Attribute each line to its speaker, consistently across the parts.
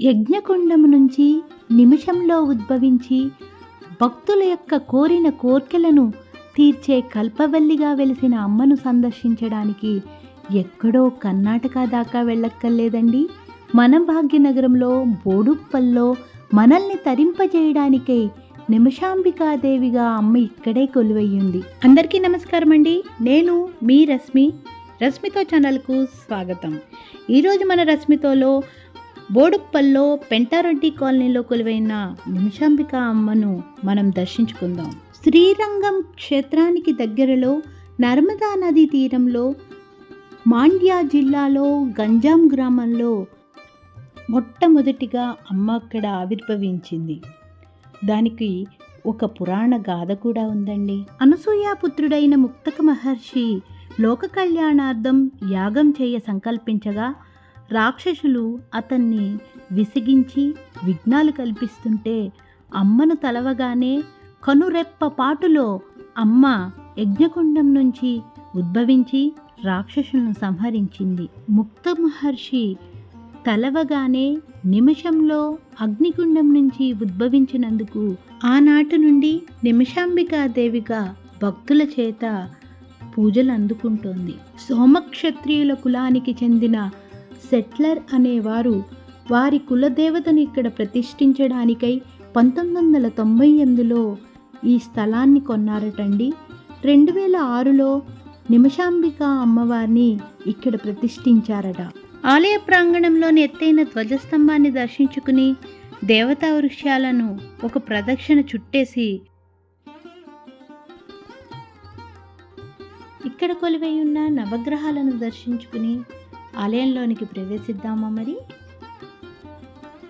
Speaker 1: యజ్ఞకుండము నుంచి నిమిషంలో ఉద్భవించి భక్తుల యొక్క కోరిన కోర్కెలను తీర్చే కల్పవల్లిగా వెలిసిన అమ్మను సందర్శించడానికి ఎక్కడో కర్ణాటక దాకా వెళ్ళక్కర్లేదండి. మన భాగ్యనగరంలో బోడుప్పల్లో మనల్ని తరింపజేయడానికై నిమిషాంబికాదేవిగా అమ్మ ఇక్కడే కొలువయ్యింది. అందరికీ నమస్కారం అండి నేను మీ రశ్మి. రశ్మితో ఛానల్కు స్వాగతం. ఈరోజు మన రశ్మితోలో బోడుప్పల్లో పెంటారెడ్డి కాలనీలో కొలువైన నిమిషాంబిక అమ్మను మనం దర్శించుకుందాం. శ్రీరంగం క్షేత్రానికి దగ్గరలో నర్మదా నదీ తీరంలో మాండ్యా జిల్లాలో గంజాం గ్రామంలో మొట్టమొదటిగా అమ్మ అక్కడ ఆవిర్భవించింది. దానికి ఒక పురాణ గాథ కూడా ఉందండి. అనసూయాపుత్రుడైన ముక్తక మహర్షి లోక కళ్యాణార్థం యాగం చేయ సంకల్పించగా రాక్షసులు అతన్ని విసిగించి విఘ్నాలు కల్పిస్తుంటే అమ్మను తలవగానే కనురెప్ప పాటులో అమ్మ యజ్ఞకుండం నుంచి ఉద్భవించి రాక్షసులను సంహరించింది. ముక్త మహర్షి తలవగానే నిమిషంలో అగ్నికుండం నుంచి ఉద్భవించినందుకు ఆనాటి నుండి నిమిషాంబికాదేవిగా భక్తుల చేత పూజలు అందుకుంటోంది సోమక్షత్రియుల కులానికి చెందిన సెట్లర్ అనేవారు. వారి కులదేవతను ఇక్కడ ప్రతిష్ఠించడానికై పంతొమ్మిది వందల తొంభై ఎనిమిదిలో ఈ స్థలాన్ని కొన్నారటండి. రెండు వేల ఆరులో నిమిషాంబిక అమ్మవారిని ఇక్కడ ప్రతిష్ఠించారట. ఆలయ ప్రాంగణంలోని ఎత్తైన ధ్వజస్తంభాన్ని దర్శించుకుని దేవతా వృక్షాలను ఒక ప్రదక్షిణ చుట్టేసి ఇక్కడ కొలువై ఉన్న నవగ్రహాలను దర్శించుకుని ఆలయంలోనికి ప్రవేశిద్దామా మరి?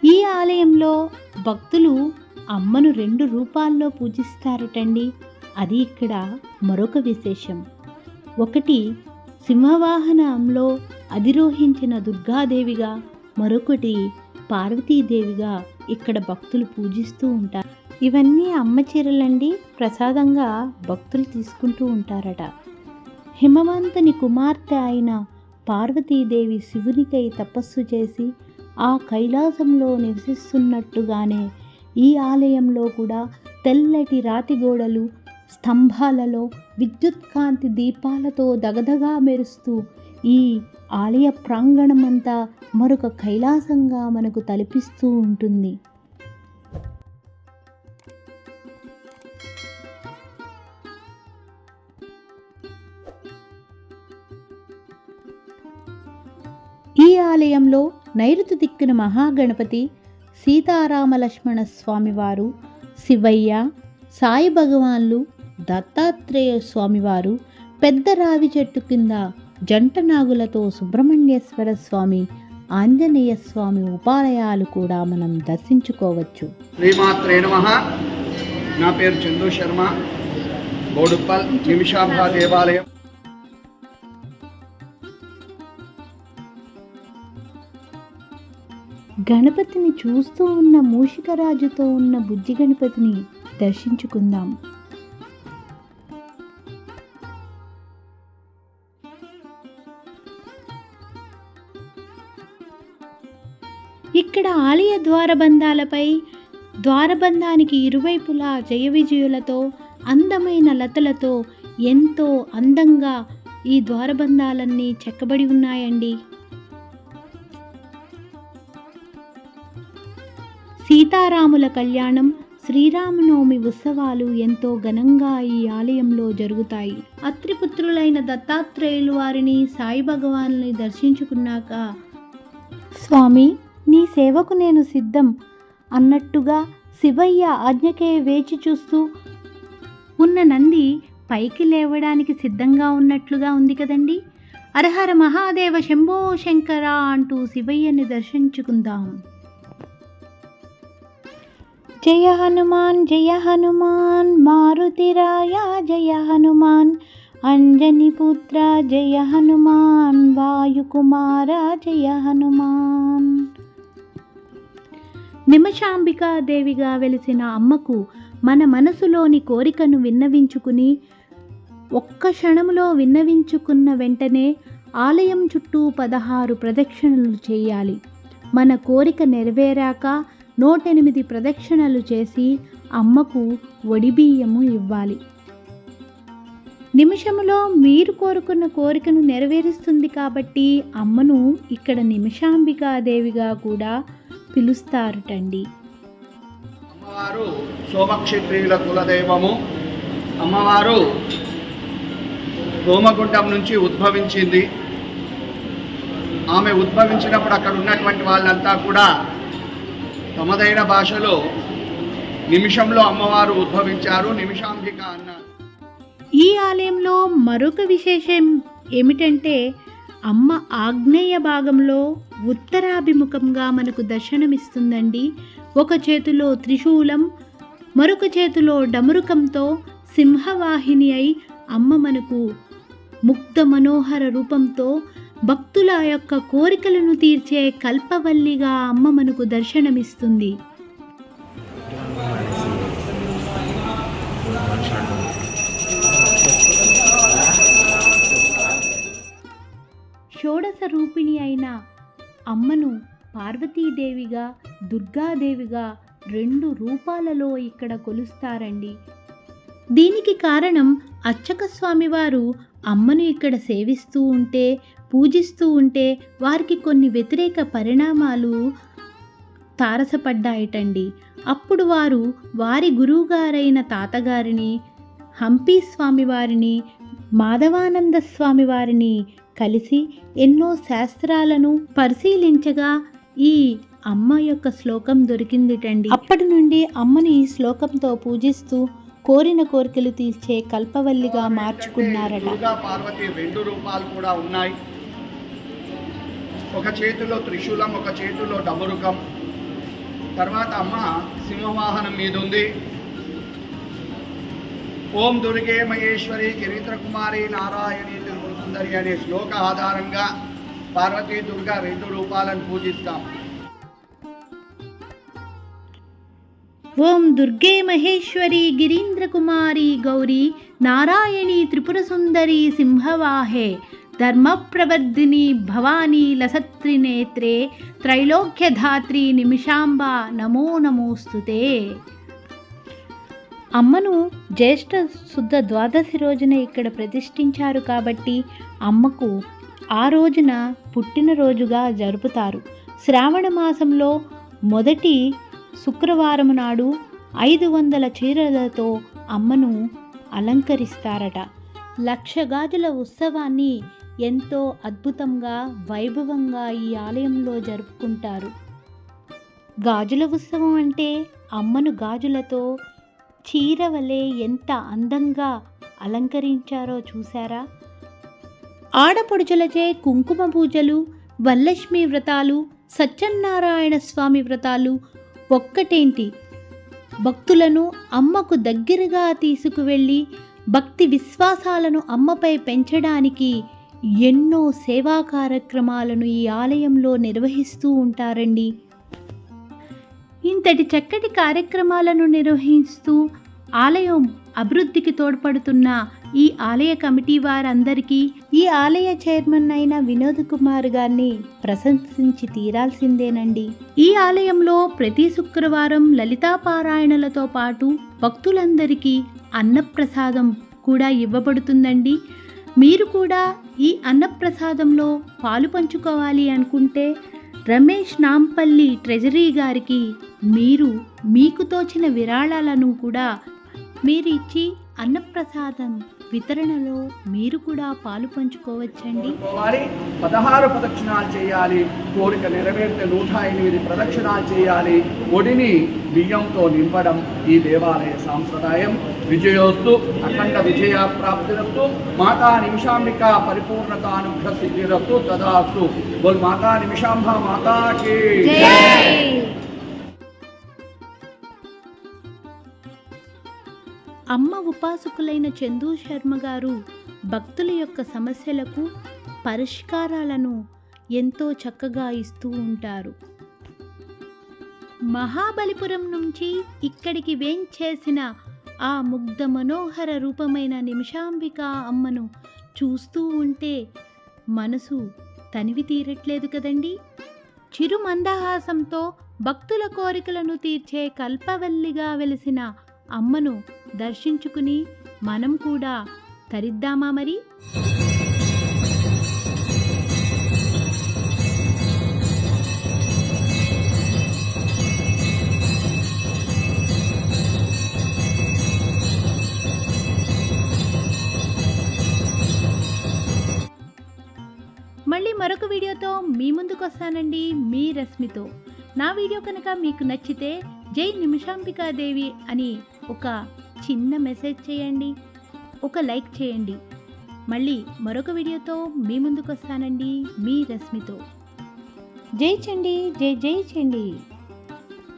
Speaker 1: ఈ ఆలయంలో భక్తులు అమ్మను రెండు రూపాల్లో పూజిస్తారటండి. అది ఇక్కడ మరొక విశేషం. ఒకటి సింహవాహనంలో అధిరోహించిన దుర్గాదేవిగా మరొకటి పార్వతీదేవిగా ఇక్కడ భక్తులు పూజిస్తూ ఉంటారు. ఇవన్నీ అమ్మ చీరలండి ప్రసాదంగా భక్తులు తీసుకుంటూ ఉంటారట. హిమవంతుని కుమార్తె అయిన పార్వతీదేవి శివునికై తపస్సు చేసి ఆ కైలాసంలో నివసిస్తున్నట్టుగానే ఈ ఆలయంలో కూడా తెల్లటి రాతి గోడలు స్తంభాలలో విద్యుత్ కాంతి దీపాలతో దగదగా మెరుస్తూ ఈ ఆలయ ప్రాంగణమంతా మరొక కైలాసంగా మనకు తలపిస్తూ ఉంటుంది. ఆలయంలో నైరుతి దిక్కున మహాగణపతి సీతారామలక్ష్మణ స్వామివారు శివయ్య సాయి భగవాన్లు దత్తాత్రేయ స్వామివారు పెద్ద రావి చెట్టు కింద జంట నాగులతో సుబ్రహ్మణ్యేశ్వర స్వామి ఆంజనేయ స్వామి ఉపాలయాలు కూడా మనం దర్శించుకోవచ్చు.
Speaker 2: శ్రీమాత్రే నమ. నా పేరు చందు శర్మ. బోడుప్పల్ నిమిషాంబ దేవాలయం.
Speaker 1: గణపతిని చూస్తూ ఉన్న మూషికరాజుతో ఉన్న బుద్ధి గణపతిని దర్శించుకుందాం. ఇక్కడ ఆలయ ద్వారబంధాలపై ద్వారబంధానికి ఇరువైపులా జయ విజయులతో అందమైన లతలతో ఎంతో అందంగా ఈ ద్వారబంధాలన్నీ చెక్కబడి ఉన్నాయండి. సీతారాముల కళ్యాణం శ్రీరామనవమి ఉత్సవాలు ఎంతో ఘనంగా ఈ ఆలయంలో జరుగుతాయి. అత్రిపుత్రులైన దత్తాత్రేయులు వారిని సాయి భగవాన్ని దర్శించుకున్నాక స్వామి నీ సేవకు నేను సిద్ధం. అన్నట్టుగా శివయ్య ఆజ్ఞకే వేచి చూస్తూ ఉన్న నంది పైకి లేవడానికి సిద్ధంగా ఉన్నట్లుగా ఉంది కదండి. అరహర మహాదేవ శంభో శంకర అంటూ శివయ్యని దర్శించుకుందాం. జయ హనుమాన్ జయ హనుమాన్ మారుతిరాయ జయ హనుమాన్ అంజని పుత్ర జయ హనుమాన్ వాయుకుమార జయ హనుమాన్. నిమిషాంబికాదేవిగా వెలిసిన అమ్మకు మన మనసులోని కోరికను విన్నవించుకుని ఒక్క క్షణంలో విన్నవించుకున్న వెంటనే ఆలయం చుట్టూ పదహారు ప్రదక్షిణలు చేయాలి. మన కోరిక నెరవేరాక నూటెనిమిది ప్రదక్షిణలు చేసి అమ్మకు వడిబియ్యము ఇవ్వాలి. నిమిషములో మీరు కోరుకున్న కోరికను నెరవేరుస్తుంది కాబట్టి అమ్మను ఇక్కడ నిమిషాంబికాదేవిగా కూడా పిలుస్తారటండి.
Speaker 2: అమ్మవారు సోమక్షత్రియుల కులదైవము. అమ్మవారు హోమగుండం నుంచి ఉద్భవించింది. ఆమె ఉద్భవించినప్పుడు అక్కడ ఉన్నటువంటి వాళ్ళంతా కూడా తమదైన భాషలో నిమిషంలో అమ్మవారు ఉద్భవించారు. నిమిషాంబిక అన్న
Speaker 1: ఈ ఆలయంలో మరొక విశేషం ఏమిటంటే అమ్మ ఆగ్నేయ భాగంలో ఉత్తరాభిముఖంగా మనకు దర్శనమిస్తుందండి. ఒక చేతిలో త్రిశూలం మరొక చేతిలో డమరుకంతో సింహవాహిని అయి అమ్మ మనకు ముక్త మనోహర రూపంతో భక్తుల యొక్క కోరికలను తీర్చే కల్పవల్లిగా అమ్మ మనకు దర్శనమిస్తుంది. షోడశ రూపిణి అయిన అమ్మను పార్వతీదేవిగా దుర్గాదేవిగా రెండు రూపాలలో ఇక్కడ కొలుస్తారండి. దీనికి కారణం అర్చక స్వామివారు అమ్మను ఇక్కడ సేవిస్తూ ఉంటే పూజిస్తూ ఉంటే వారికి కొన్ని వ్యతిరేక పరిణామాలు తారసపడ్డాయటండి. అప్పుడు వారు వారి గురువుగారైన తాతగారిని హంపి స్వామివారిని మాధవానంద స్వామివారిని కలిసి ఎన్నో శాస్త్రాలను పరిశీలించగా ఈ అమ్మ యొక్క శ్లోకం దొరికిందిటండి. అప్పటి నుండి అమ్మని ఈ శ్లోకంతో పూజిస్తూ కోరిన కోరికలు తీర్చే కల్పవల్లిగా మార్చుకున్నారట.
Speaker 2: పార్వతి రెండు రూపాలు కూడా ఉన్నాయి. ఒక చేతిలో త్రిశూలం ఒక చేతిలో డమరుకం. తర్వాత అమ్మ సింహవాహనం మీద ఉంది. ఓం దుర్గే మహేశ్వరి గిరీంద్ర కుమారి నారాయణి త్రిపుర సుందరి అనే శ్లోక ఆధారంగా పార్వతీ దుర్గా రెండు రూపాలను పూజిస్తాం.
Speaker 1: ఓం దుర్గే మహేశ్వరి గిరీంద్ర కుమారి గౌరీ నారాయణి త్రిపుర సుందరి సింహవాహే ధర్మప్రవర్ధిని భవానీ లసత్రినేత్రే త్రైలోక్యధాత్రి నిమిషాంబ నమో నమోస్తుతే. అమ్మను జ్యేష్ఠ శుద్ధ ద్వాదశి రోజున ఇక్కడ ప్రతిష్ఠించారు కాబట్టి అమ్మకు ఆ రోజున పుట్టినరోజుగా జరుపుతారు. శ్రావణ మాసంలో మొదటి శుక్రవారం నాడు ఐదు వందల చీరలతో అమ్మను అలంకరిస్తారట. లక్ష గాజుల ఉత్సవాన్ని ఎంతో అద్భుతంగా వైభవంగా ఈ ఆలయంలో జరుపుకుంటారు. గాజుల ఉత్సవం అంటే అమ్మను గాజులతో చీర వలె ఎంత అందంగా అలంకరించారో చూసారా ఆడపడుచులచే కుంకుమ పూజలు వరలక్ష్మి వ్రతాలు సత్యనారాయణ స్వామి వ్రతాలు ఒక్కటేంటి? భక్తులను అమ్మకు దగ్గరగా తీసుకువెళ్ళి భక్తి విశ్వాసాలను అమ్మపై పెంచడానికి ఎన్నో సేవా కార్యక్రమాలను ఈ ఆలయంలో నిర్వహిస్తూ ఉంటారండి. ఇంతటి చక్కటి కార్యక్రమాలను నిర్వహిస్తూ ఆలయం అభివృద్ధికి తోడ్పడుతున్న ఈ ఆలయ కమిటీ వారందరికీ ఈ ఆలయ చైర్మన్ అయిన వినోద్ కుమార్ గారిని ప్రశంసించి తీరాల్సిందేనండి. ఈ ఆలయంలో ప్రతి శుక్రవారం లలితా పారాయణలతో పాటు భక్తులందరికీ అన్నప్రసాదం కూడా ఇవ్వబడుతుందండి. మీరు కూడా ఈ అన్నప్రసాదంలో పాలు పంచుకోవాలి అనుకుంటే రమేష్ నాంపల్లి ట్రెజరీ గారికి మీరు మీకు తోచిన విరాళాలను కూడా మీరు ఇచ్చి అన్నప్రసాదం వితరణలో మీరు కూడా పాలు పంచుకోవచ్చండి.
Speaker 2: పదహారు ప్రదక్షిణాలు చేయాలి కోరిక నెరవేరితే నూట ఎనిమిది ప్రదక్షిణాలు చేయాలి. ఒడిని బియ్యంతో నింపడం ఈ దేవాలయ సాంప్రదాయం. విజయోస్తు అఖండ విజయ ప్రాప్తిరస్తు మాతా నిమిషాంబిక పరిపూర్ణత అనుగ్రహ సిద్ధిరస్తు తదాస్తు. బోల్ మాతా నిమిషాంబ మాతాకి.
Speaker 1: అమ్మ ఉపాసకులైన చందు శర్మ గారు భక్తుల యొక్క సమస్యలకు పరిష్కారాలను ఎంతో చక్కగా ఇస్తూ ఉంటారు. మహాబలిపురం నుంచి ఇక్కడికి వేంచేసిన ఆ ముగ్ధ మనోహర రూపమైన నిమిషాంబిక అమ్మను చూస్తూ ఉంటే మనసు తనివి తీరట్లేదు కదండి. చిరు మందహాసంతో భక్తుల కోరికలను తీర్చే కల్పవల్లిగా వెలిసిన అమ్మను దర్శించుకుని మనం కూడా తరిద్దామా మరి? మళ్ళీ మరొక వీడియోతో మీ ముందుకు వస్తానండి మీ రశ్మితో. నా వీడియో కనుక మీకు నచ్చితే జై నిమిషాంబికాదేవి అని ఒక చిన్న మెసేజ్ చేయండి ఒక లైక్ చేయండి. మళ్ళీ మరొక వీడియోతో మీ ముందుకు వస్తానండి మీ రశ్మితో. జై చండి జై జై చండి.